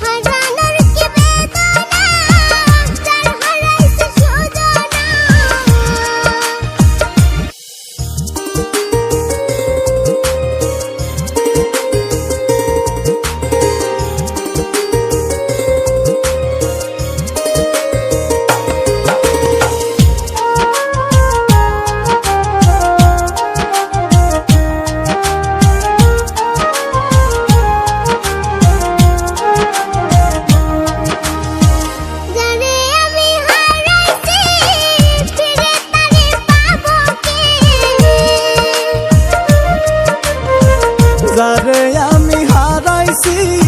Hi. see.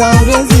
gaurezi